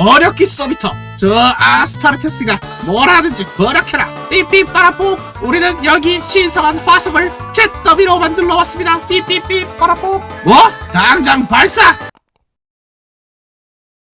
어렵기 서비터. 저 아스타르테스가 뭘 하든지 버력해라. 삐삐 빠라뽕 우리는 여기 신성한 화석을 잿더미로 만들러 왔습니다. 삐삐삐 빠라뽕 뭐? 당장 발사!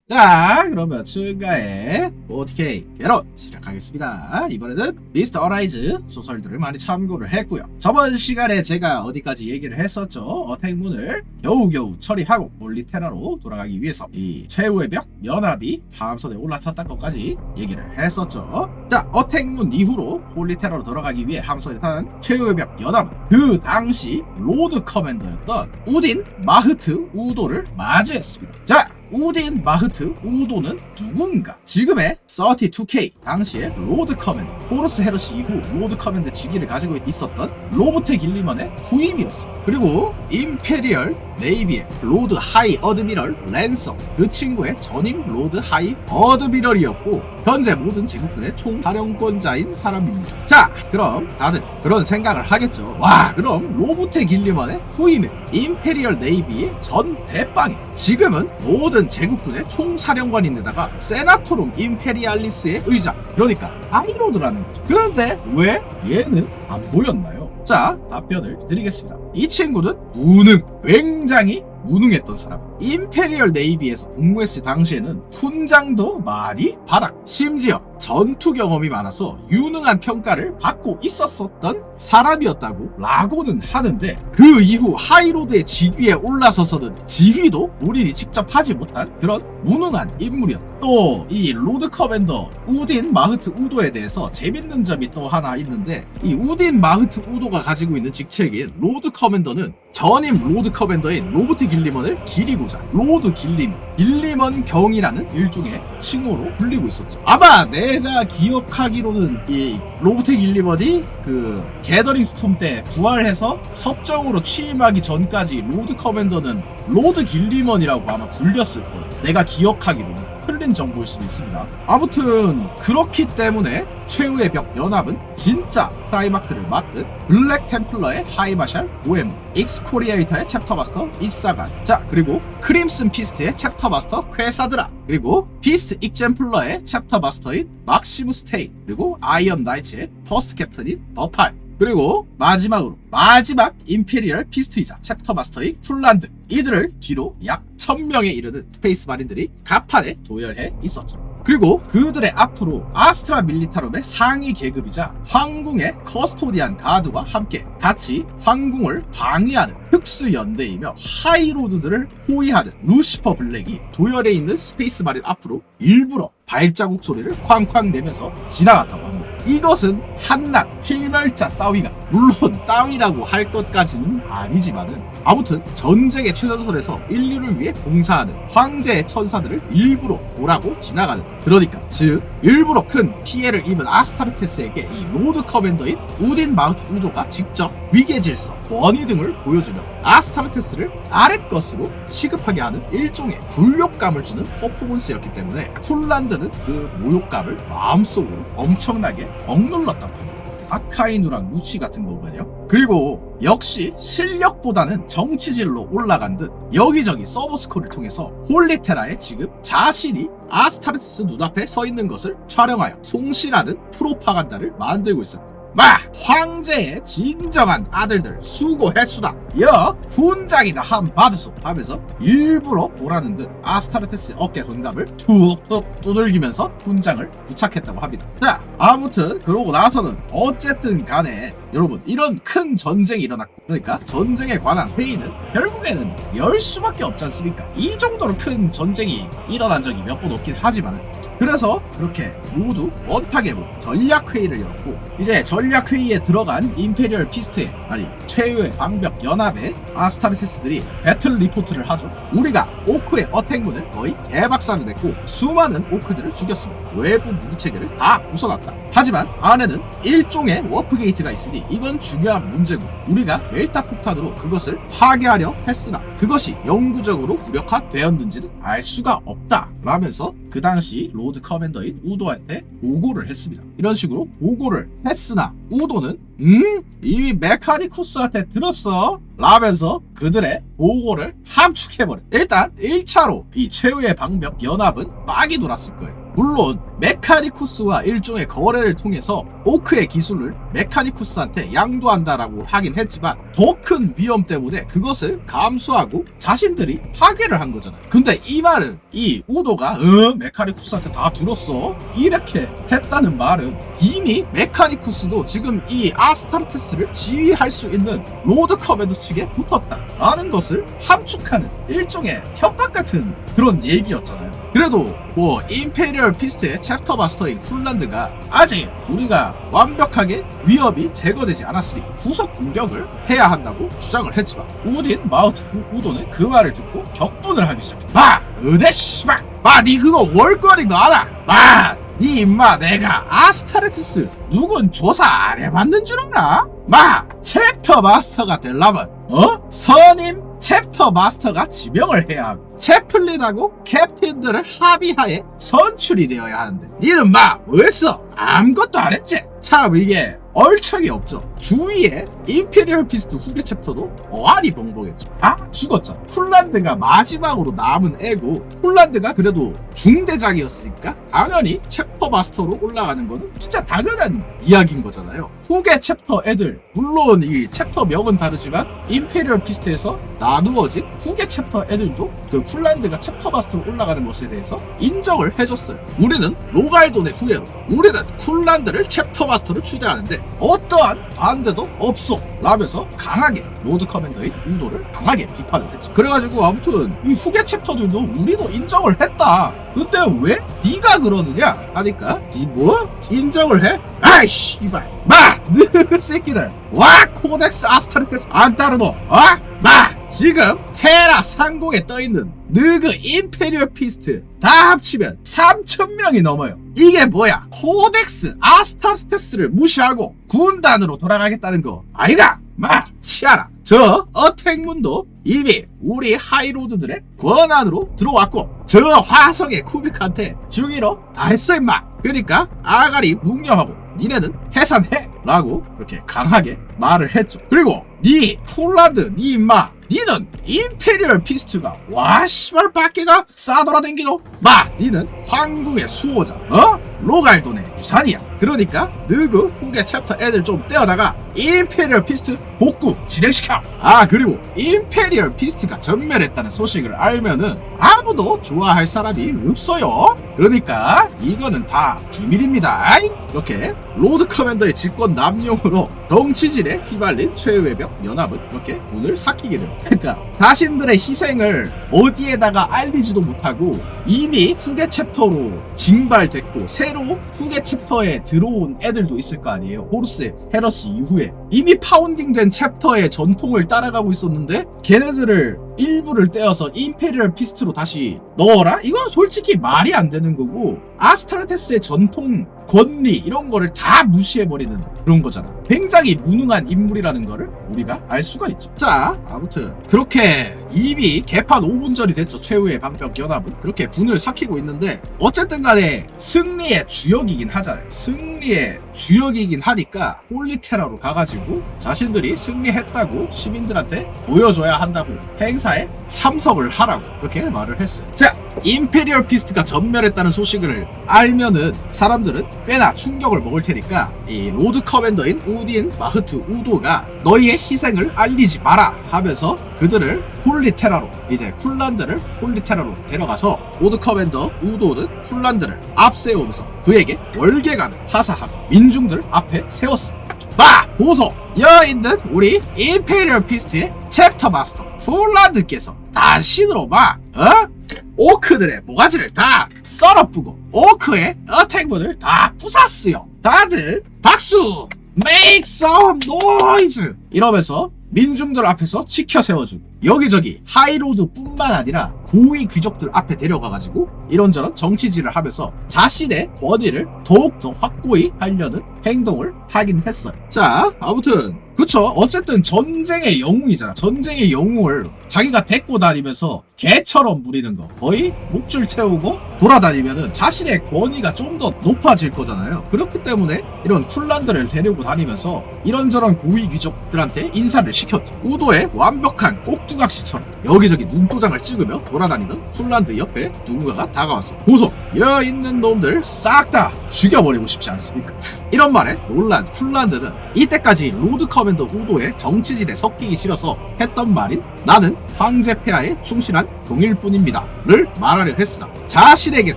자 그러면 증가의 OTK 개론 시작하겠습니다. 이번에는 미스터 어라이즈 소설들을 많이 참고를 했고요. 저번 시간에 제가 어디까지 얘기를 했었죠? 어택문을 겨우겨우 처리하고 몰리테라로 돌아가기 위해서 이 최후의 벽 연합이 다음선에 올라탔던 것까지 얘기를 했었죠. 자 어택문 이후로 홀리테라로 돌아가기 위해 함선에 탄 최후의 벽 연합은 그 당시 로드 커맨더였던 우딘 마흐트 우도를 맞이했습니다. 자 우딘 마흐트 우도는 누군가? 지금의 32K 당시의 로드 커맨드 호르스 헤르시 이후 로드 커맨드 직위를 가지고 있었던 로보텍 일리먼의 후임이었습니다. 그리고 임페리얼 네이비의 로드 하이 어드미럴 랜섬 그 친구의 전임 로드 하이 어드미럴이었고 현재 모든 제국군의 총사령권자인 사람입니다. 자 그럼 다들 그런 생각을 하겠죠. 와 그럼 로보텍 일리먼의 후임은 임페리얼 네이비의 전 대빵이 지금은 모든 제국군의 총사령관인데다가 세나토룸 임페리알리스의 의장 그러니까 아이로드라는 거죠. 그런데 왜 얘는 안 보였나요? 자 답변을 드리겠습니다. 이 친구는 무능 굉장히 무능했던 사람. 임페리얼 네이비에서 복무했을 당시에는 훈장도 많이 받았. 심지어 전투 경험이 많아서 유능한 평가를 받고 있었었던 사람이었다고 라고는 하는데 그 이후 하이로드의 직위에 올라서서는 지휘도 본인이 직접 하지 못한 그런 무능한 인물이었다. 또 이 로드 커맨더 우딘 마흐트 우도에 대해서 재밌는 점이 또 하나 있는데 이 우딘 마흐트 우도가 가지고 있는 직책인 로드 커맨더는 전임 로드 커맨더인 로브트 길리먼을 기리고자 로드 길리먼 길리먼 경이라는 일종의 칭호로 불리고 있었죠. 아마 내가 기억하기로는 이 로브트 길리먼이 그 게더링 스톰 때 부활해서 섭정으로 취임하기 전까지 로드 커맨더는 로드 길리먼이라고 아마 불렸을 거예요. 내가 기억하기로는 틀린 정보일 수도 있습니다. 아무튼 그렇기 때문에 최후의 벽 연합은 진짜 프라이마크를 맡은 블랙 템플러의 하이마샬 오엠 익스코리에이터의 챕터마스터 이사간 자 그리고 크림슨 피스트의 챕터마스터 퀘사드라. 그리고 피스트 익젠플러의 챕터마스터인 막시무스 테이 그리고 아이언 나이츠의 퍼스트 캡틴인 버팔 그리고 마지막으로 마지막 임페리얼 피스트이자 챕터 마스터인 쿨란드 이들을 뒤로 약 1000명에 이르는 스페이스 마린들이 가판에 도열해 있었죠. 그리고 그들의 앞으로 아스트라 밀리타롬의 상위 계급이자 황궁의 커스토디안 가드와 함께 같이 황궁을 방위하는 특수 연대이며 하이로드들을 호위하는 루시퍼 블랙이 도열해 있는 스페이스 마린 앞으로 일부러 발자국 소리를 쾅쾅 내면서 지나갔다고 합니다. 이것은 한낱 필멸자 따위가 물론 따위라고 할 것까지는 아니지만은 아무튼 전쟁의 최전선에서 인류를 위해 봉사하는 황제의 천사들을 일부러 보라고 지나가는 그러니까 즉 일부러 큰 피해를 입은 아스타르테스에게 이 로드 커맨더인 우딘 마우트 우조가 직접 위계 질서, 권위 등을 보여주며 아스타르테스를 아랫 것으로 취급하게 하는 일종의 굴욕감을 주는 퍼포먼스였기 때문에 쿨란드는 그 모욕감을 마음속으로 엄청나게 억눌렀다고 합니다. 아카이누랑 루치 같은 거거든요. 그리고 역시 실력보다는 정치질로 올라간 듯 여기저기 서브스코를 통해서 홀리테라의 지금 자신이 아스타르테스 눈앞에 서 있는 것을 촬영하여 송신하는 프로파간다를 만들고 있었고 마! 황제의 진정한 아들들 수고했수다. 여 훈장이나 한 받으소. 하면서 일부러 보라는 듯 아스타르테스 어깨 건갑을 툭툭 두들기면서 훈장을 부착했다고 합니다. 자 아무튼 그러고 나서는 어쨌든 간에 여러분 이런 큰 전쟁이 일어났고 그러니까 전쟁에 관한 회의는 결국에는 열 수밖에 없지 않습니까? 이 정도로 큰 전쟁이 일어난 적이 몇 번 없긴 하지만 그래서 그렇게 모두 원탁에 모 전략 회의를 열었고 이제 전략 회의에 들어간 임페리얼 피스트의 아니 최후의 방벽 연합의 아스타르테스들이 배틀 리포트를 하죠. 우리가 오크의 어택문을 거의 개박살을 냈고 수많은 오크들을 죽였습니다. 외부 무기 체계를 다 부숴놨다. 하지만 안에는 일종의 워프 게이트가 있으니 이건 중요한 문제고 우리가 멜타 폭탄으로 그것을 파괴하려 했으나 그것이 영구적으로 무력화되었는지는 알 수가 없다. 라면서 그 당시 로 로드 커맨더인 우도한테 보고를 했습니다. 이런 식으로 보고를 했으나 우도는 음 이미 메카니쿠스한테 들었어 라면서 그들의 보고를 함축해버려. 일단 1차로 이 최후의 방벽 연합은 빡이 돌았을 거예요. 물론 메카니쿠스와 일종의 거래를 통해서 오크의 기술을 메카니쿠스한테 양도한다라고 하긴 했지만 더 큰 위험 때문에 그것을 감수하고 자신들이 파괴를 한 거잖아요. 근데 이 말은 이 우도가 어 메카니쿠스한테 다 들었어 이렇게 했다는 말은 이미 메카니쿠스도 지금 이 아스타르테스를 지휘할 수 있는 로드 커맨드 측에 붙었다라는 것을 함축하는 일종의 협박 같은 그런 얘기였잖아요. 그래도 뭐 임페리얼 피스트의 챕터 마스터인 쿨란드가 아직 우리가 완벽하게 위협이 제거되지 않았으니 후속 공격을 해야 한다고 주장을 했지만 우딘 마우트 후 우도는 그 말을 듣고 격분을 하기 시작해 마! 의대 씨발! 마! 니 그거 월거리 거 알아! 마! 니 임마 내가 아스타레티스 누군 조사 안 해봤는 줄 알아? 마! 챕터 마스터가 되려면 어? 선임 챕터 마스터가 지명을 해야 하고 채플린하고 캡틴들을 합의하에 선출이 되어야 하는데 니는 마 뭐했어? 아무것도 안 했지? 참 이게 얼척이 없죠 주위에 임페리얼 피스트 후계 챕터도 어안이 벙벙했죠 다 죽었잖아 쿨란드가 마지막으로 남은 애고 쿨란드가 그래도 중대장이었으니까 당연히 챕터 마스터로 올라가는 거는 진짜 당연한 이야기인 거잖아요 후계 챕터 애들 물론 이 챕터 명은 다르지만 임페리얼 피스트에서 나누어진 후계 챕터 애들도 그 쿨란드가 챕터 마스터로 올라가는 것에 대해서 인정을 해줬어요 우리는 로갈돈의 후예로 우리는 쿨란드를 챕터 마스터로 추대하는데 어떠한 반대도 없어 라면서 강하게 로드 커맨더인 우도를 강하게 비판을 했죠 그래가지고 아무튼 이 후계 챕터들도 우리도 인정을 했다 근데 왜 네가 그러느냐 하니까 니 뭐? 인정을 해? 아이씨 이발. 마! 느 새끼들. 와 코덱스 아스타르테스 안 따르노. 어? 마! 지금 테라 상공에 떠있는 느그 임페리얼 피스트 다 합치면 3천명이 넘어요. 이게 뭐야? 코덱스 아스타르테스를 무시하고 군단으로 돌아가겠다는 거 아이가? 마! 치아라. 저 어택문도 이미 우리 하이로드들의 권한으로 들어왔고 저 화성의 쿠빅한테 중위로 다 했어 임마. 그러니까 아가리 묵념하고 니네는 해산해? 라고 그렇게 강하게 말을 했죠. 그리고 니 폴란드 니 임마 니는 임페리얼 피스트가 와 씨발 밖에가 싸돌아댕기노. 마 니는 황궁의 수호자 어? 로갈돈의 유산이야. 그러니까 느그 후계 챕터 애들 좀 떼어다가 임페리얼 피스트 복구 진행시켜. 아 그리고 임페리얼 피스트가 전멸했다는 소식을 알면은 아무도 좋아할 사람이 없어요. 그러니까 이거는 다 비밀입니다. 이렇게 로드 커맨더의 직권 남용으로 정치질에 휘발린 최후의 벽 연합은 그렇게 군을 삭히게 됩니다. 그러니까 자신들의 희생을 어디에다가 알리지도 못하고 이미 후계 챕터로 징발됐고 새로 후계 챕터에 들어온 애들도 있을 거 아니에요. 호르스 헤러스 이후에. 이미 파운딩된 챕터의 전통을 따라가고 있었는데 걔네들을 일부를 떼어서 임페리얼 피스트로 다시 넣어라? 이건 솔직히 말이 안 되는 거고 아스타르테스의 전통 권리 이런 거를 다 무시해버리는 그런 거잖아 굉장히 무능한 인물이라는 거를 우리가 알 수가 있죠. 자 아무튼 그렇게 이미 개판 5분 전이 됐죠. 최후의 방벽 연합은. 그렇게 분을 삭히고 있는데 어쨌든 간에 승리의 주역이긴 하잖아요. 승리의 주역이긴 하니까 홀리테라로 가가지고 자신들이 승리했다고 시민들한테 보여줘야 한다고 행사에 참석을 하라고 그렇게 말을 했어요. 자 임페리얼 피스트가 전멸했다는 소식을 알면은 사람들은 꽤나 충격을 먹을 테니까 이 로드 커맨더인 우딘 마흐트 우도가 너희의 희생을 알리지 마라 하면서 그들을 홀리테라로 이제 쿨란드를 홀리테라로 데려가서 로드 커맨더 우도는 쿨란드를 앞세우면서 그에게 월계관을 하사하고 민중들 앞에 세웠습니다. 마! 보소! 여있는 우리 임페리얼 피스트의 챕터 마스터 쿨란드께서 단신으로 막 어? 오크들의 모가지를 다 썰어뿌고 오크의 어택문을 다 부쉈어요 다들 박수! Make some noise! 이러면서 민중들 앞에서 치켜 세워주고 여기저기 하이로드 뿐만 아니라 고위 귀족들 앞에 데려가가지고 이런저런 정치질을 하면서 자신의 권위를 더욱더 확고히 하려는 행동을 하긴 했어요. 자 아무튼 그쵸? 어쨌든 전쟁의 영웅이잖아. 전쟁의 영웅을 자기가 데리고 다니면서 개처럼 부리는 거. 거의 목줄 채우고 돌아다니면은 자신의 권위가 좀 더 높아질 거잖아요. 그렇기 때문에 이런 쿨란드를 데리고 다니면서 이런저런 고위 귀족들한테 인사를 시켰죠. 우도의 완벽한 꼭두각시처럼 여기저기 눈도장을 찍으며 돌아다니는 쿨란드 옆에 누군가가 다가왔어 보소 여 있는 놈들 싹 다 죽여버리고 싶지 않습니까? 이런 말에 놀란 쿨란드는 이때까지 로드 커맨더 우도의 정치질에 섞이기 싫어서 했던 말인 나는 황제 폐하에 충실한 동일 뿐입니다 를 말하려 했으나 자신에게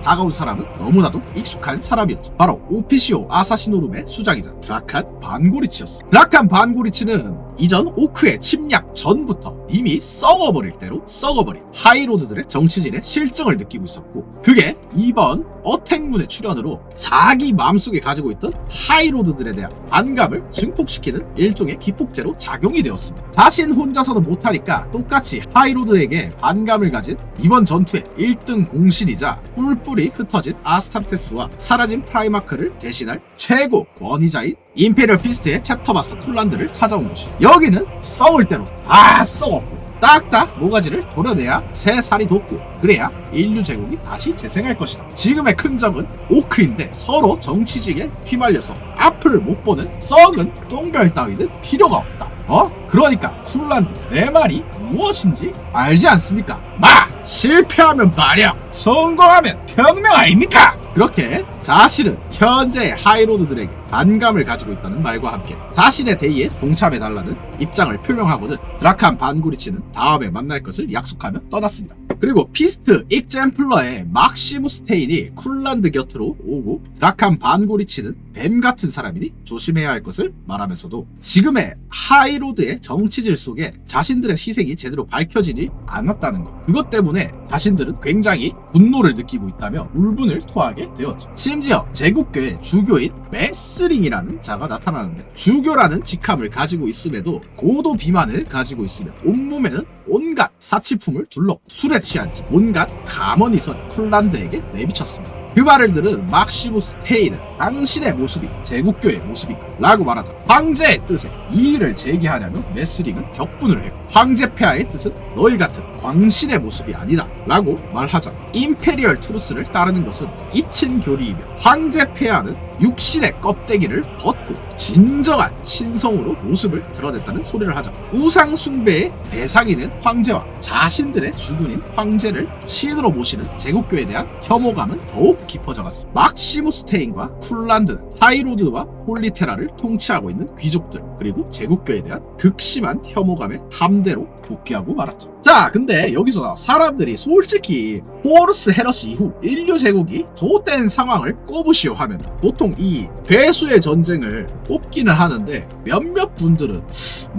다가온 사람은 너무나도 익숙한 사람이었죠. 바로 오피시오 아사시노룸의 수장이자 드라칸 반고리치였어. 드라칸 반고리치는 이전 오크의 침략 전부터 이미 썩어버릴 대로 썩어버린 하이로드들의 정치질에 실증을 느끼고 있었고 그게 이번 어택문의 출현으로 자기 마음속에 가지고 있던 하이로드들에 대한 반감을 증폭시키는 일종의 기폭제로 작용이 되었습니다. 자신 혼자서는 못하니까 똑같이 하이로드에게 반감을 가진 이번 전투의 1등 공신이자 뿔뿔이 흩어진 아스타르테스와 사라진 프라이마크를 대신할 최고 권위자인 임페리얼 피스트의 챕터바스 쿨란드를 찾아온 곳이 여기는 썩을 대로 다 썩었고 딱딱 모가지를 도려내야 새 살이 돋고 그래야 인류 제국이 다시 재생할 것이다. 지금의 큰 적은 오크인데 서로 정치직에 휘말려서 앞을 못 보는 썩은 똥별 따위는 필요가 없다. 어? 그러니까 쿨란드 내 말이 무엇인지 알지 않습니까? 마! 실패하면 마력, 성공하면 평명 아닙니까? 그렇게 자신은 현재의 하이로드들에게 반감을 가지고 있다는 말과 함께 자신의 대의에 동참해달라는 입장을 표명하고는 드라칸 반구리치는 다음에 만날 것을 약속하며 떠났습니다. 그리고 피스트 익젠플러의 막시무스 테인이 쿨란드 곁으로 오고 드라칸 반고리치는 뱀 같은 사람이니 조심해야 할 것을 말하면서도 지금의 하이로드의 정치질 속에 자신들의 희생이 제대로 밝혀지지 않았다는 것 그것 때문에 자신들은 굉장히 분노를 느끼고 있다며 울분을 토하게 되었죠 심지어 제국교의 주교인 메스링이라는 자가 나타나는데 주교라는 직함을 가지고 있음에도 고도 비만을 가지고 있으며 온몸에는 온갖 사치품을 둘러 술에 취한 지 온갖 가머니선 쿨란드에게 내비쳤습니다. 그 말을 들은 막시무스 테이는 당신의 모습이 제국교의 모습인가? 라고 말하자. 황제의 뜻에 이의를 제기하냐며 메스링은 격분을 했고 황제 폐하의 뜻은 너희 같은 광신의 모습이 아니다. 라고 말하자. 임페리얼 트루스를 따르는 것은 이친 교리이며 황제 폐하는 육신의 껍데기를 벗고 진정한 신성으로 모습을 드러냈다는 소리를 하자. 우상 숭배의 대상이 된 황제와 자신들의 주군인 황제를 신으로 모시는 제국교에 대한 혐오감은 더욱 깊어져갔습니다. 막시무스 테인과 쿨란드는 하이로드와 홀리테라를 통치하고 있는 귀족들 그리고 제국교에 대한 극심한 혐오감에 함대로 복귀하고 말았죠. 자 근데 여기서 사람들이 솔직히 호르스 헤러시 이후 인류 제국이 좆된 상황을 꼽으시오 하면 보통 이 괴수의 전쟁을 꼽기는 하는데 몇몇 분들은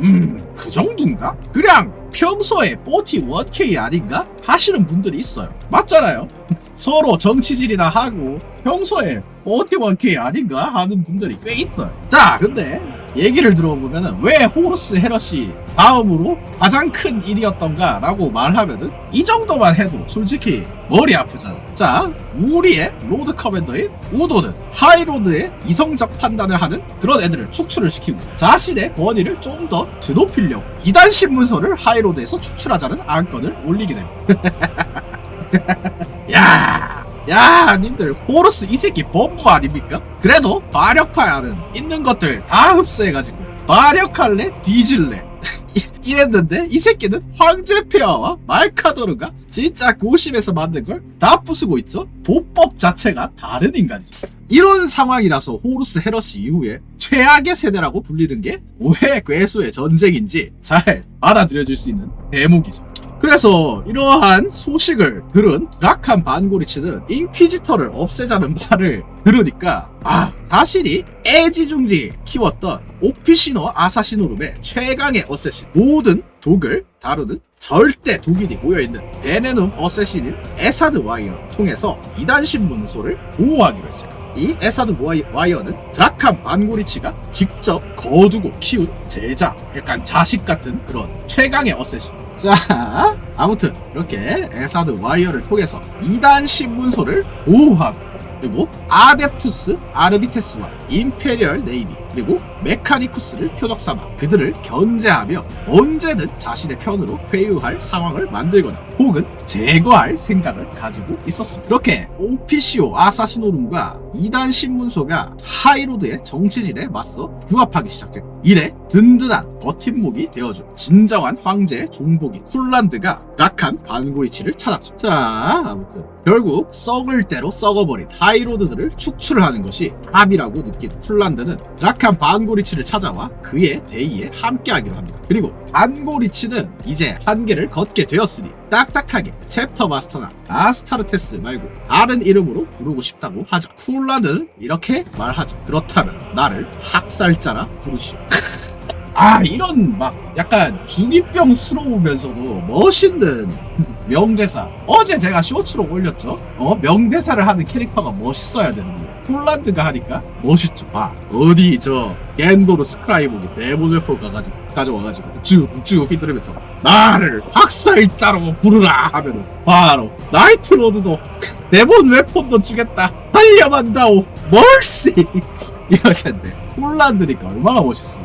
음 그 정도인가? 그냥 평소에 뽀티 원케이 아닌가? 하시는 분들이 있어요 맞잖아요 서로 정치질이나 하고 평소에 뽀티 원케이 아닌가? 하는 분들이 꽤 있어요 자 근데 얘기를 들어보면은 왜 호르스 헤러시 다음으로 가장 큰 일이었던가 라고 말하면은 이 정도만 해도 솔직히 머리 아프잖아 자 우리의 로드 커맨더인 우도는 하이로드의 이성적 판단을 하는 그런 애들을 축출을 시키고 자신의 권위를 좀 더 드높이려고 이단 신문서를 하이로드에서 축출하자는 안건을 올리게 됩니다 야 야, 님들, 호르스 이 새끼 범부 아닙니까? 그래도 마력파야는 있는 것들 다 흡수해가지고 마력할래? 뒤질래? 이- 이랬는데 이 새끼는 황제 폐하와 말카도르가 진짜 고심해서 만든 걸 다 부수고 있죠? 도법 자체가 다른 인간이죠. 이런 상황이라서 호르스 헤러시 이후에 최악의 세대라고 불리는 게 왜 괴수의 전쟁인지 잘 받아들여질 수 있는 대목이죠. 그래서 이러한 소식을 들은 드라칸 반고리치는 인퀴지터를 없애자는 말을 들으니까 아 자신이 애지중지 키웠던 오피시노 아사시노룸의 최강의 어쌔신 모든 독을 다루는 절대 독일이 모여있는 베네눔 어쌔신인 에사드 와이어를 통해서 이단 신문소를 보호하기로 했어요. 이 에사드 와이- 와이어는 드라칸 반고리치가 직접 거두고 키운 제자, 약간 자식 같은 그런 최강의 어쌔신. 자, 아무튼 이렇게 에사드 와이어를 통해서 2단 신문소를 보호하고 그리고 아뎁투스 아르비테스와 임페리얼 네이비 그리고 메카니쿠스를 표적 삼아 그들을 견제하며 언제든 자신의 편으로 회유할 상황을 만들거나 혹은 제거할 생각을 가지고 있었습니다. 그렇게 오피시오 아사시노룸과 이단 신문소가 하이로드의 정치진에 맞서 부합하기 시작했고 이래 든든한 버팀목이 되어준 진정한 황제의 종복인 쿨란드가 락한 반고리치를 찾았죠. 자 아무튼 결국 썩을 대로 썩어버린 하이로드들을 축출하는 것이 답이라고 느낀 쿨란드는 드라칸 반고리치를 찾아와 그의 대의에 함께하기로 합니다. 그리고 반고리치는 이제 한계를 걷게 되었으니 딱딱하게 챕터 마스터나 아스타르테스 말고 다른 이름으로 부르고 싶다고 하죠. 쿨란드는 이렇게 말하죠. 그렇다면 나를 학살자라 부르시오. 아 이런 막 약간 중이병스러우면서도 멋있는 명대사 어제 제가 쇼츠로 올렸죠 어 명대사를 하는 캐릭터가 멋있어야 되는 거예요 폴란드가 하니까 멋있죠. 아 어디 저 겐도르 스크라이브기 웨퍼 가가지고 가져와가지고 쭉 쭉 휘두르면서 나를 학살자로 부르라 하면은 바로 나이트 로드도 대본 웨폰도 주겠다. 달려만다오. 멀시 이럴 텐데. 폴란드니까 얼마나 멋있어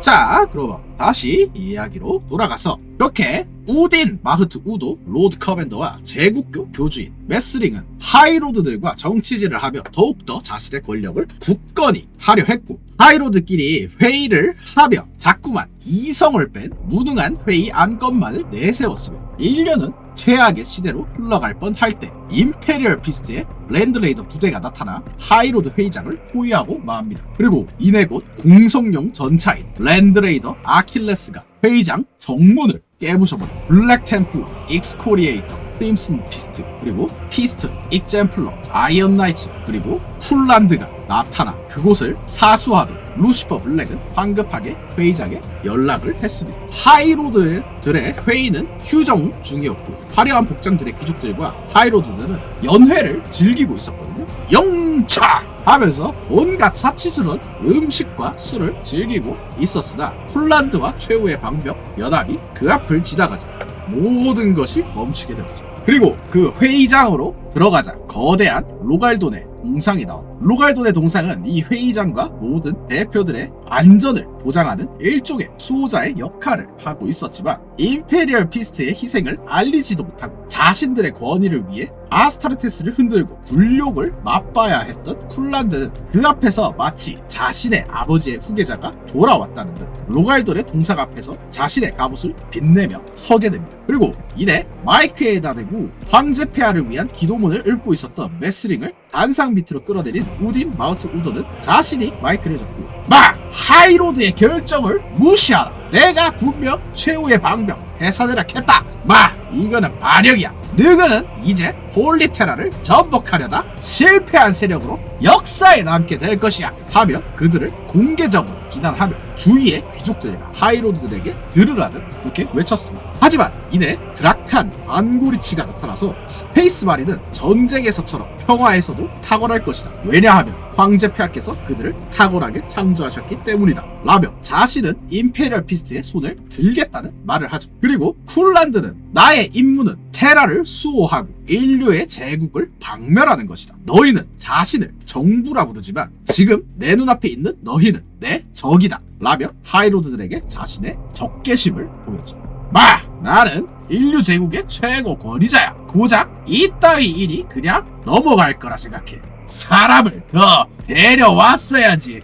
자, 그럼 다시 이야기로 돌아가서 이렇게 우딘 마흐트 우도 로드 커맨더와 제국교 교주인 메스링은 하이로드들과 정치질을 하며 더욱더 자신의 권력을 굳건히 하려 했고 하이로드끼리 회의를 하며 자꾸만 이성을 뺀 무능한 회의 안건만을 내세웠으며 인류는 최악의 시대로 흘러갈 뻔할 때 임페리얼 피스트의 랜드레이더 부대가 나타나 하이로드 회의장을 포위하고 맙니다. 그리고 이내 곧 공성용 전차인 랜드레이더 아킬레스가 회의장 정문을 깨부셔버려 블랙 템플러, 익스코리에이터, 크림슨 피스트, 그리고 피스트, 익젠플러, 아이언 나이츠, 그리고 쿨란드가 나타나 그곳을 사수하던 루시퍼 블랙은 황급하게 회의장에 연락을 했습니다. 하이로드들의 회의는 휴정 중이었고 화려한 복장들의 귀족들과 하이로드들은 연회를 즐기고 있었거든요. 영차! 하면서 온갖 사치스러운 음식과 술을 즐기고 있었으나 쿨란드와 최후의 방벽 연합이 그 앞을 지나가자 모든 것이 멈추게 되었죠. 그리고 그 회의장으로 들어가자 거대한 로갈돈의 동상이 나와. 로갈돈의 동상은 이 회의장과 모든 대표들의 안전을 보장하는 일종의 수호자의 역할을 하고 있었지만 임페리얼 피스트의 희생을 알리지도 못하고 자신들의 권위를 위해 아스타르테스를 흔들고 굴욕을 맛봐야 했던 쿨란드는 그 앞에서 마치 자신의 아버지의 후계자가 돌아왔다는 듯 로갈돈의 동상 앞에서 자신의 갑옷을 빛내며 서게 됩니다. 그리고 이내 마이크에다 대고 황제 폐하를 위한 기도문을 읽고 있었던 메스링을 단상 밑으로 끌어내린 우딘 마우트 우더는 자신이 마이크를 잡고 마! 하이로드의 결정을 무시하라! 내가 분명 최후의 방벽 해산해라 했다! 마! 이거는 반역이야! 너희는 이제 홀리테라를 전복하려다 실패한 세력으로 역사에 남게 될 것이야 하며 그들을 공개적으로 비난하며 주위의 귀족들과 하이로드들에게 들으라듯 그렇게 외쳤습니다. 하지만 이내 드라칸 반고리치가 나타나서 스페이스 마린은 전쟁에서처럼 평화에서도 탁월할 것이다. 왜냐하면 황제 폐하께서 그들을 탁월하게 창조하셨기 때문이다. 라며 자신은 임페리얼 피스트의 손을 들겠다는 말을 하죠. 그리고 쿨란드는 나의 임무는 테라를 수호하고 인류의 제국을 박멸하는 것이다. 너희는 자신을 정부라 부르지만 지금 내 눈앞에 있는 너희는 내 적이다. 라며 하이로드들에게 자신의 적개심을 보였죠. 마! 나는 인류 제국의 최고 권위자야. 고작 이따위 일이 그냥 넘어갈 거라 생각해. 사람을 더 데려왔어야지.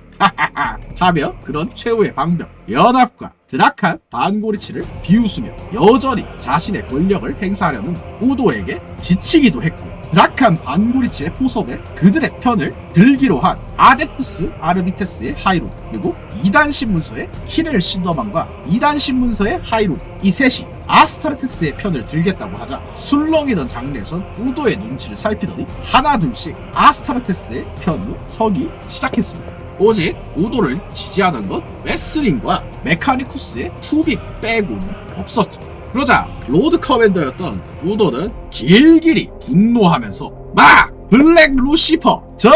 하며 그런 최후의 방벽 연합과 드라칸 반고리치를 비웃으며 여전히 자신의 권력을 행사하려는 우도에게 지치기도 했고 드라칸 반고리치의 포섭에 그들의 편을 들기로 한 아데푸스 아르비테스의 하이로드 그리고 이단 신문소의 키렐 신더만과 이단 신문서의 하이로드 이 셋이 아스타르테스의 편을 들겠다고 하자 술렁이던 장례에선 우도의 눈치를 살피더니 하나둘씩 아스타르테스의 편으로 서기 시작했습니다. 오직 우도를 지지하던 건 웨스링과 메카니쿠스의 투비 빼고는 없었죠. 그러자 로드 커맨더였던 우도는 길길이 분노하면서 막 블랙 루시퍼 저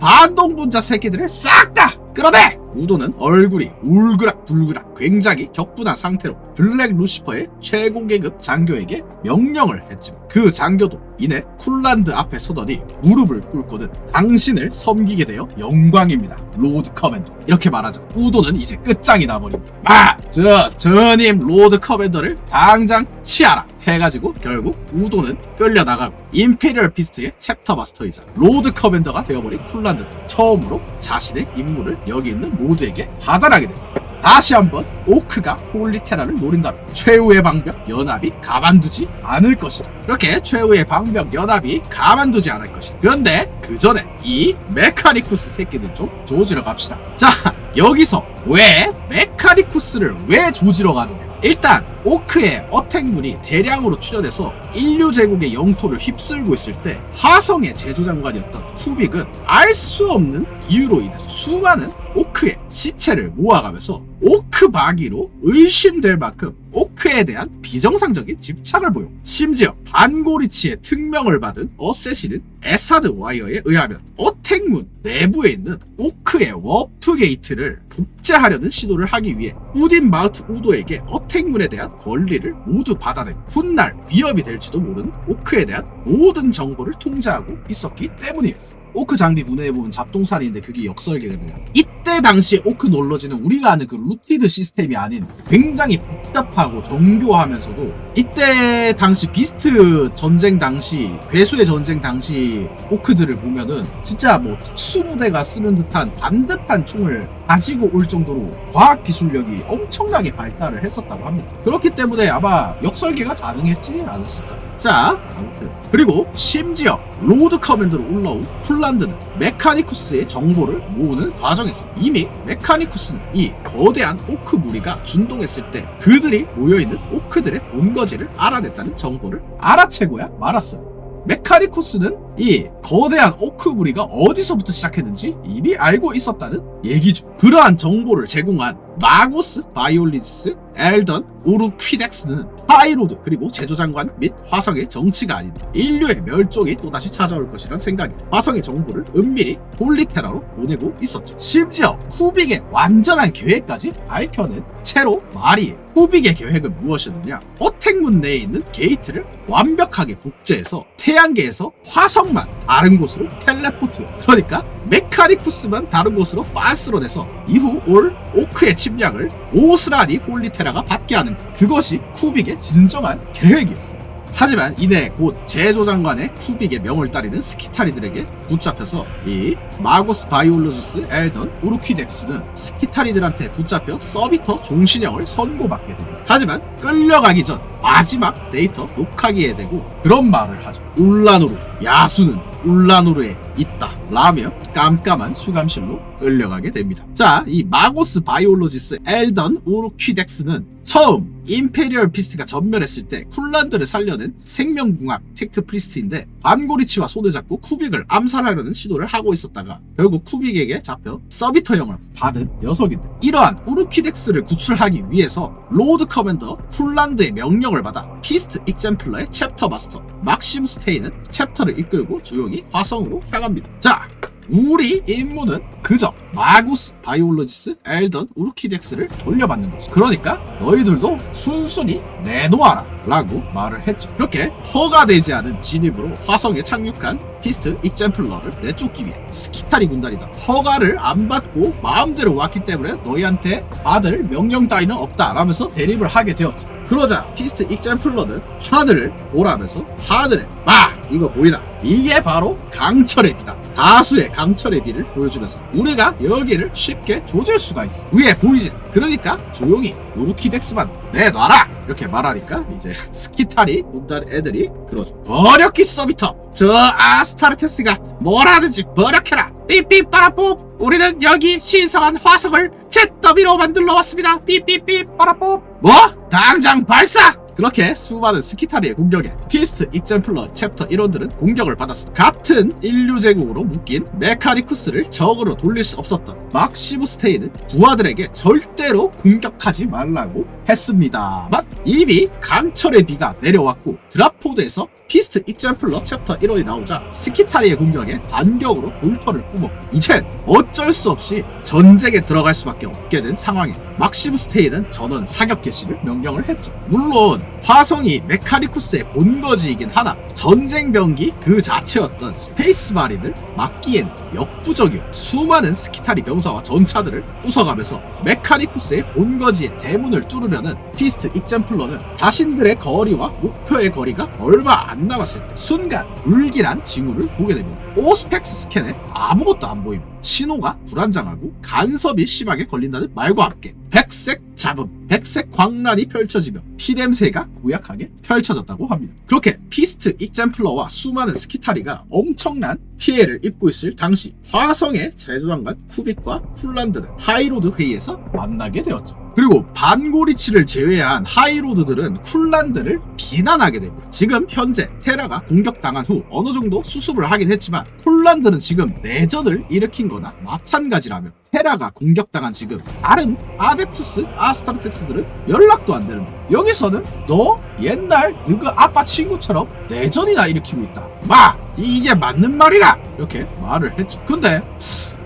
반동분자 새끼들을 싹 다 끌어내! 우도는 얼굴이 울그락불그락 굉장히 격분한 상태로 블랙 루시퍼의 최고 계급 장교에게 명령을 했지만 그 장교도 이내 쿨란드 앞에 서더니 무릎을 꿇고는 당신을 섬기게 되어 영광입니다. 로드 커맨더. 이렇게 말하자 우도는 이제 끝장이 나버립니다. 아! 저 전임 로드 커맨더를 당장 치아라! 해가지고 결국 우도는 끌려나가고 임페리얼 피스트의 챕터 마스터이자 로드 커맨더가 되어버린 쿨란드 처음으로 자신의 임무를 여기 있는 모두에게 하달하게 됩니다. 다시 한번 오크가 홀리테라를 노린다면 최후의 방벽 연합이 가만두지 않을 것이다. 이렇게 최후의 방벽 연합이 가만두지 않을 것이다. 그런데 그 전에 이 메카니쿠스 새끼들 좀 조지러 갑시다. 자 여기서 왜 메카니쿠스를 왜 조지러 가느냐? 일단 오크의 어택문이 대량으로 출현해서 인류 제국의 영토를 휩쓸고 있을 때 화성의 제조장관이었던 쿠빅은 알 수 없는 이유로 인해서 수많은 오크의 시체를 모아가면서 오크 바기로 의심될 만큼 오크에 대한 비정상적인 집착을 보여. 심지어 반고리치의 특명을 받은 어세신은 에사드 와이어에 의하면 어택문 내부에 있는 오크의 워프 게이트를 복제하려는 시도를 하기 위해 우딘 마우트 우도에게 어택문에 대한 권리를 모두 받아내고 훗날 위협이 될지도 모르는 오크에 대한 모든 정보를 통제하고 있었기 때문이었어. 오크 장비 문해에 보면 잡동사리인데 그게 역설계거든요. 이때 당시 오크 놀러지는 우리가 아는 그 루티드 시스템이 아닌 굉장히 복잡하고 정교하면서도 이때 당시 비스트 전쟁 당시 괴수의 전쟁 당시 오크들을 보면은 진짜 뭐 특수부대가 쓰는 듯한 반듯한 총을 가지고 올 정도로 과학 기술력이 엄청나게 발달을 했었다고 합니다. 그렇기 때문에 아마 역설계가 가능했지 않았을까. 자, 아무튼 그리고 심지어 로드 커맨드로 올라온 쿨란드는 메카니쿠스의 정보를 모으는 과정에서 이미 메카니쿠스는 이 거대한 오크 무리가 준동했을 때 그들이 모여있는 오크들의 본거지를 알아냈다는 정보를 알아채고야 말았어요. 메카니쿠스는 이 거대한 오크 무리가 어디서부터 시작했는지 이미 알고 있었다는 얘기죠. 그러한 정보를 제공한 마고스 바이올리지스, 엘던, 우르퀴덱스는 파이로드 그리고 제조장관 및 화성의 정치가 아닌 인류의 멸종이 또다시 찾아올 것이란 생각이 화성의 정보를 은밀히 폴리테라로 보내고 있었죠. 심지어 쿠빅의 완전한 계획까지 밝혀낸 채로 말이 쿠빅의 계획은 무엇이었느냐? 어택문 내에 있는 게이트를 완벽하게 복제해서 태양계에서 화성만 다른 곳으로 텔레포트. 그러니까 메카니쿠스만 다른 곳으로 빤스러내서 이후 올 오크의 침략을 고스란히 폴리테라가 받게 하는 것. 그것이 쿠빅의 진정한 계획이었어. 하지만 이내 곧 제조장관의 쿠빅의 명을 따르는 스키타리들에게 붙잡혀서 이 마고스 바이올로지스 엘던 우르퀴덱스는 스키타리들한테 붙잡혀 서비터 종신형을 선고받게 됩니다. 하지만 끌려가기 전 마지막 데이터 녹화기에 대고 그런 말을 하죠. 울라노르 야수는 울라노르에 있다 라며 깜깜한 수감실로 끌려가게 됩니다. 자, 이 마고스 바이올로지스 엘던 우르퀴덱스는 처음 임페리얼 피스트가 전멸했을 때 쿨란드를 살려낸 생명공학 테크 프리스트인데 반고리치와 손을 잡고 쿠빅을 암살하려는 시도를 하고 있었다가 결국 쿠빅에게 잡혀 서비터형을 받은 녀석인데 이러한 우르퀴덱스를 구출하기 위해서 로드 커맨더 쿨란드의 명령을 받아 피스트 익젠플러의 챕터 마스터 막시무스 테이는 챕터를 이끌고 조용히 화성으로 향합니다. 자, 우리 임무는 그저 마구스 바이올로지스 엘던 우르키덱스를 돌려받는 거지. 그러니까 너희들도 순순히 내놓아라 라고 말을 했죠. 그렇게 허가되지 않은 진입으로 화성에 착륙한 피스트 익젠플러를 내쫓기 위해 스키타리 군단이다. 허가를 안 받고 마음대로 왔기 때문에 너희한테 받을 명령 따위는 없다 라면서 대립을 하게 되었죠. 그러자 피스트 익젠플러는 하늘을 보라면서 하늘에 마 이거 보이나 이게 바로 강철의 비다 다수의 강철의 비를 보여주면서 우리가 여기를 쉽게 조질 수가 있어. 위에 보이지? 그러니까 조용히 우르키덱스만 내놔라! 이렇게 말하니까 이제 스키타리 군단 애들이 그러죠. 버렸기 서비터! 저 아스타르테스가 뭐라든지 버력해라! 삐삐 빠라뽀! 우리는 여기 신성한 화성을 잿더미로 만들러 왔습니다! 삐삐삐 빠라뽀! 뭐? 당장 발사! 그렇게 수많은 스키타리의 공격에 피스트 익젠플러 챕터 1원들은 공격을 받았습니다. 같은 인류 제국으로 묶인 메카니쿠스를 적으로 돌릴 수 없었던 막시무스테이는 부하들에게 절대로 공격하지 말라고 했습니다만 이미 강철의 비가 내려왔고 드라포드에서 피스트 익젠플러 챕터 1원이 나오자 스키타리의 공격에 반격으로 볼터를 뿜었고 이젠 어쩔 수 없이 전쟁에 들어갈 수밖에 없게 된 상황에 막시무스테이는 전원 사격 개시를 명령을 했죠. 물론 화성이 메카리쿠스의 본거지이긴 하나 전쟁 병기 그 자체였던 스페이스 마린을 막기에는 역부족이요 수많은 스키타리 병사와 전차들을 부숴가면서 메카리쿠스의 본거지의 대문을 뚫으려는 피스트 익젠플러는 자신들의 거리와 목표의 거리가 얼마 안 남았을 때 순간 불길한 징후를 보게 됩니다. 오스펙스 스캔에 아무것도 안 보이고 신호가 불안정하고 간섭이 심하게 걸린다는 말과 함께 백색 잡음, 백색 광란이 펼쳐지며 피냄새가 고약하게 펼쳐졌다고 합니다. 그렇게 피스트 익젠플러와 수많은 스키타리가 엄청난 피해를 입고 있을 당시 화성의 제조장관 쿠빅과 쿨란드는 하이로드 회의에서 만나게 되었죠. 그리고 반고리치를 제외한 하이로드들은 쿨란드를 비난하게 됩니다. 지금 현재 테라가 공격당한 후 어느 정도 수습을 하긴 했지만 쿨란드는 지금 내전을 일으킨 거나 마찬가지라며 테라가 공격당한 지금 다른 아데프투스 아스타르테스들은 연락도 안 되는 데 여기서는 너 옛날 너그 아빠 친구처럼 내전이나 일으키고 있다. 마 이게 맞는 말이가 이렇게 말을 했죠. 근데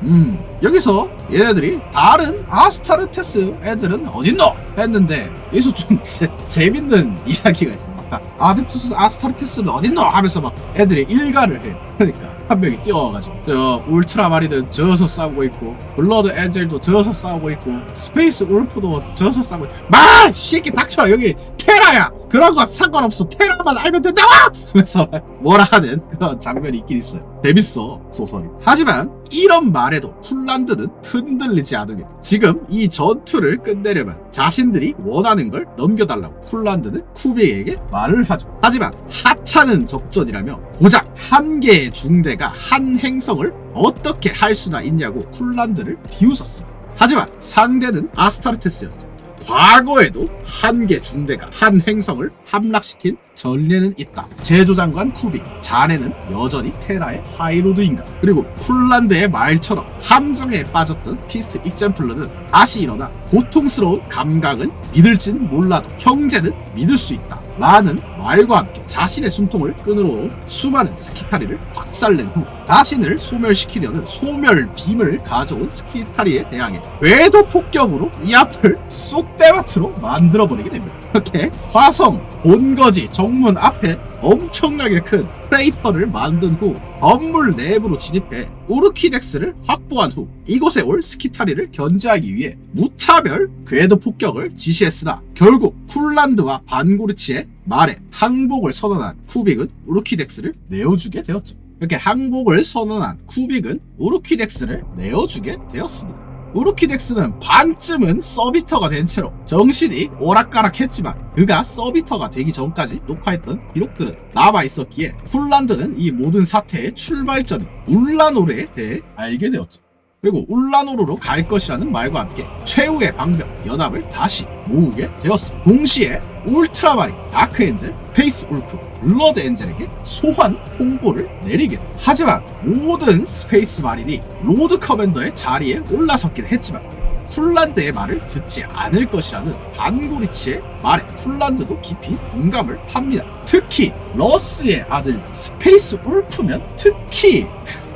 음 여기서 얘네들이 다른 아스타르테스 애들은 어딨노? 했는데 여기서 좀 재- 재밌는 이야기가 있어. 막 아데프투스 아스타르테스는 어딨노? 하면서 막 애들이 일가를 해. 그러니까 한 명이 뛰어와가지고. 저 울트라 마리는 저어서 싸우고 있고 블러드 엔젤도 저어서 싸우고 있고 스페이스 울프도 저어서 싸우고 있고 마! 새끼 닥쳐! 여기 테라야 그런 거 상관없어 테라만 알면 된다고! 하면서 뭐라 하는 그런 장면이 있긴 있어요 재밌어 소설이 하지만 이런 말에도 쿨란드는 흔들리지 않으며 지금 이 전투를 끝내려면 자신들이 원하는 걸 넘겨달라고 쿨란드는 쿠비에게 말을 하죠 하지만 하찮은 적전이라며 고작 한 개의 중대가 한 행성을 어떻게 할 수나 있냐고 쿨란드를 비웃었습니다. 하지만 상대는 아스타르테스였죠. 과거에도 한 개 중대가 한 행성을 함락시킨 전례는 있다. 제조장관 쿠빅, 자네는 여전히 테라의 하이로드인가? 그리고 쿨란드의 말처럼 함정에 빠졌던 피스트 익젠플러는 다시 일어나 고통스러운 감각을 믿을진 몰라도 형제는 믿을 수 있다. 라는 말과 함께 자신의 숨통을 온 수많은 스키타리를 박살낸 후 자신을 소멸시키려는 소멸 빔을 가져온 스키타리에 대항해 궤도 폭격으로 이 앞을 쏙대밭으로 만들어버리게 됩니다. 이렇게 화성 본거지 정문 앞에 엄청나게 큰 크레이터를 만든 후 건물 내부로 진입해 우르키덱스를 확보한 후 이곳에 올 스키타리를 견제하기 위해 무차별 궤도 폭격을 지시했으나 결국 쿨란드와 반고르치의 말에 항복을 선언한 쿠빅은 우르키덱스를 내어주게 되었죠. 이렇게 항복을 선언한 쿠빅은 우르키덱스를 내어주게 되었습니다. 우르키덱스는 반쯤은 서비터가 된 채로 정신이 오락가락했지만 그가 서비터가 되기 전까지 녹화했던 기록들은 남아 있었기에 쿨란드는 이 모든 사태의 출발점인 울라노르에 대해 알게 되었죠. 그리고 울라노르로 갈 것이라는 말과 함께 최후의 방벽 연합을 다시 모으게 되었습니다. 동시에 울트라마린, 다크엔젤, 페이스 울프, 블러드 엔젤에게 소환 통보를 내리게 됩니다. 하지만 모든 스페이스 마린이 로드 커맨더의 자리에 올라섰긴 했지만 쿨란드의 말을 듣지 않을 것이라는 반고리치의 말에 쿨란드도 깊이 공감을 합니다. 특히 러스의 아들 스페이스 울프면 특히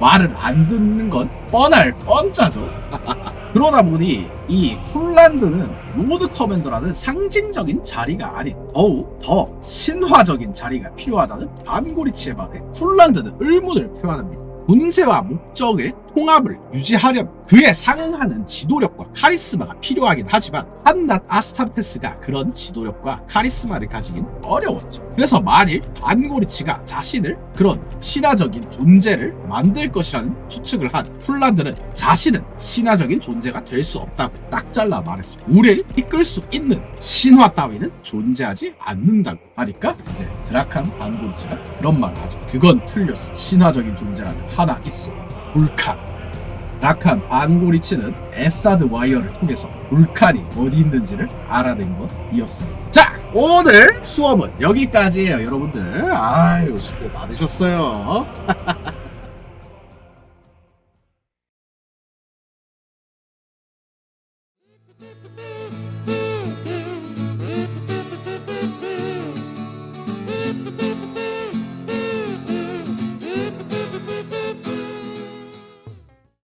말을 안 듣는 건 뻔할 뻔짜죠. 그러다 보니 이 쿨란드는 로드 커맨더라는 상징적인 자리가 아닌 더욱 더 신화적인 자리가 필요하다는 반고리치의 말에 쿨란드는 의문을 표현합니다. 본세와 목적의 통합을 유지하려면 그에 상응하는 지도력과 카리스마가 필요하긴 하지만 한낱 아스타르테스가 그런 지도력과 카리스마를 가지긴 어려웠죠. 그래서 만일 반고리치가 자신을 그런 신화적인 존재를 만들 것이라는 추측을 한 쿨란드는 자신은 신화적인 존재가 될 수 없다고 딱 잘라 말했습니다. 우리를 이끌 수 있는 신화 따위는 존재하지 않는다고 하니까 이제 드라칸 반고리치가 그런 말을 하죠. 그건 틀렸어. 신화적인 존재라는 하나 있어. 불칸. 라칸 반고리치는 에스타드 와이어를 통해서 불칸이 어디 있는지를 알아낸 것이었습니다. 자, 오늘 수업은 여기까지예요, 여러분들. 아유, 수고 많으셨어요.